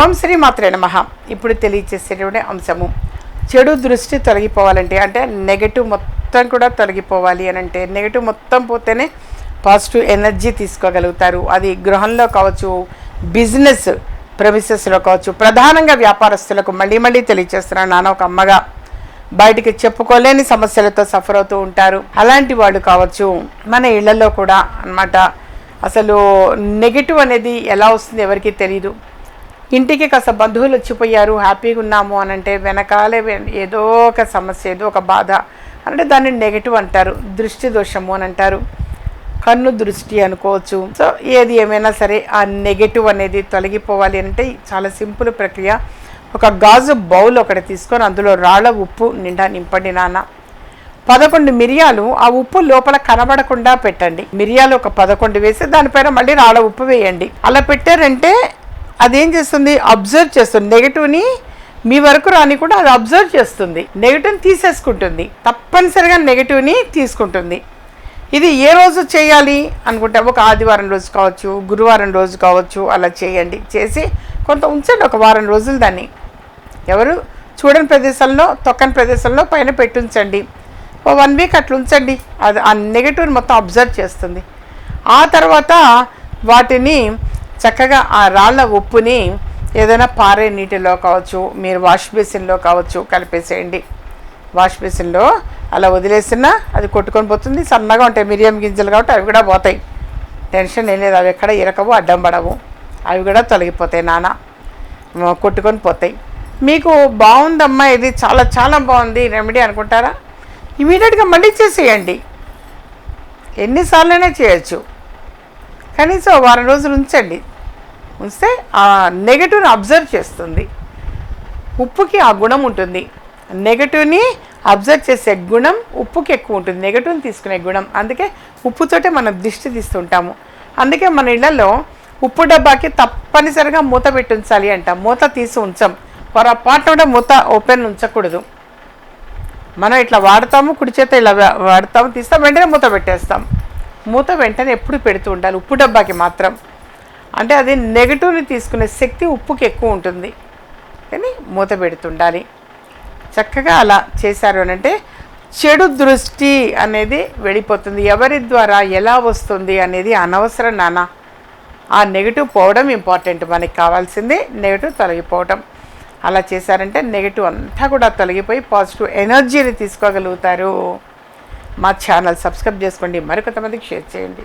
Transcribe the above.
ఓం శ్రీ మాత్రే నమః. ఇప్పుడు తెలియచేసేటువంటి అంశము. చెడు దృష్టి తొలగిపోవాలంటే అంటే నెగటివ్ మొత్తం కూడా తొలగిపోవాలి అని అంటే నెగటివ్ మొత్తం పోతేనే పాజిటివ్ ఎనర్జీ తీసుకోగలుగుతారు. అది గృహంలో కావచ్చు బిజినెస్ ప్రమిసెస్లో కావచ్చు ప్రధానంగా వ్యాపారస్తులకు మళ్ళీ మళ్ళీ తెలియచేస్తున్నాను నాన్న ఒక అమ్మగా బయటికి చెప్పుకోలేని సమస్యలతో సఫర్ అవుతూ ఉంటారు. అలాంటి వాళ్ళు కావచ్చు మన ఇళ్ళలో కూడా అన్నమాట అసలు నెగిటివ్ అనేది ఎలా వస్తుంది ఎవరికీ తెలియదు ఇంటికి కాస్త బంధువులు వచ్చిపోయారు హ్యాపీగా ఉన్నాము అని అంటే వెనకాలే ఏదో ఒక సమస్య ఏదో ఒక బాధ అంటే దాన్ని నెగిటివ్ అంటారు దృష్టి దోషము అని అంటారు. కన్ను దృష్టి అనుకోవచ్చు. సో ఏది ఏమైనా సరే ఆ నెగటివ్ అనేది తొలగిపోవాలి అంటే చాలా సింపుల్ ప్రక్రియ. ఒక గాజు బౌల్ ఒకటి తీసుకొని అందులో రాళ్ళ ఉప్పు నిండా నింపండి నాన్న. పదకొండు మిరియాలు ఆ ఉప్పు లోపల కనబడకుండా పెట్టండి. మిరియాలు ఒక పదకొండు వేసి దానిపైన మళ్ళీ రాళ్ళ ఉప్పు వేయండి. అలా పెట్టారంటే అదేం చేస్తుంది? అబ్జర్వ్ చేస్తుంది. నెగిటివ్ని మీ వరకు రాని కూడా అది అబ్జర్వ్ చేస్తుంది. నెగిటివ్ని తీసేసుకుంటుంది. తప్పనిసరిగా నెగిటివ్ని తీసుకుంటుంది. ఇది ఏ రోజు చేయాలి అనుకుంటే ఒక ఆదివారం రోజు కావచ్చు గురువారం రోజు కావచ్చు అలా చేయండి. చేసి కొంత ఉంచండి. ఒక వారం రోజులు దాన్ని. ఎవరు? చూడని ప్రదేశంలో తొక్కని ప్రదేశంలో పైన పెట్టుంచండి. ఓ వన్ వీక్ అట్లా ఉంచండి. అది ఆ నెగిటివ్ని మొత్తం అబ్జర్వ్ చేస్తుంది. ఆ తర్వాత వాటిని చక్కగా ఆ రాళ్ళ ఉప్పుని ఏదైనా పారే నీటిలో కావచ్చు మీరు వాష్ బేసిన్లో కావచ్చు కలిపేసేయండి. వాష్ బేసిన్లో అలా వదిలేసినా అది కొట్టుకొని పోతుంది. సన్నగా ఉంటాయి మిరియం గింజలు కాబట్టి అవి కూడా పోతాయి. టెన్షన్ ఏం లేదు అవి ఎక్కడ ఇరకవు అడ్డం పడవు. అవి కూడా తొలగిపోతాయి నాన్న కొట్టుకొని పోతాయి. మీకు బాగుందమ్మా ఇది చాలా చాలా బాగుంది రెమెడీ అనుకుంటారా? ఇమీడియట్గా మళ్ళీ చేసేయండి. ఎన్నిసార్లైనా చేయొచ్చు. కనీసం వారం రోజులు ఉంచండి. ఉంచితే ఆ నెగటివ్ని అబ్జర్వ్ చేస్తుంది. ఉప్పుకి ఆ గుణం ఉంటుంది. నెగటివ్ని అబ్జర్వ్ చేసే గుణం ఉప్పుకి ఎక్కువ ఉంటుంది. నెగటివ్ని తీసుకునే గుణం. అందుకే ఉప్పుతోటే మనం దిష్టి తీస్తుంటాము. అందుకే మన ఇళ్ళలో ఉప్పు డబ్బాకి తప్పనిసరిగా మూత పెట్టి ఉంచాలి అంట. మూత తీసి ఉంచాం. పొరపాటు కూడా మూత ఓపెన్ ఉంచకూడదు. మనం ఇట్లా వాడతాము కుడి చేత ఇలా వాడతాము తీస్తాం వెంటనే మూత పెట్టేస్తాం. మూత వెంటనే ఎప్పుడు పెడుతూ ఉండాలి? ఉప్పు డబ్బాకి మాత్రం. అంటే అది నెగటివ్ని తీసుకునే శక్తి ఉప్పుకి ఎక్కువ ఉంటుంది. కానీ మూత పెడుతుండాలి. చక్కగా అలా చేశారు అని అంటే చెడు దృష్టి అనేది వెళ్ళిపోతుంది. ఎవరి ద్వారా ఎలా వస్తుంది అనేది అనవసరం నాన్న. ఆ నెగిటివ్ పోవడం ఇంపార్టెంట్ మనకి కావాల్సింది నెగిటివ్ తొలగిపోవడం అలా చేశారంటే నెగిటివ్ అంతా కూడా తొలగిపోయి పాజిటివ్ ఎనర్జీని తీసుకోగలుగుతారు. మా ఛానల్ సబ్స్క్రైబ్ చేసుకోండి. మరికొంతమందికి షేర్ చేయండి.